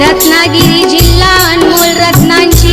रत्नागिरी जिल्हा अनमोल रत्नांची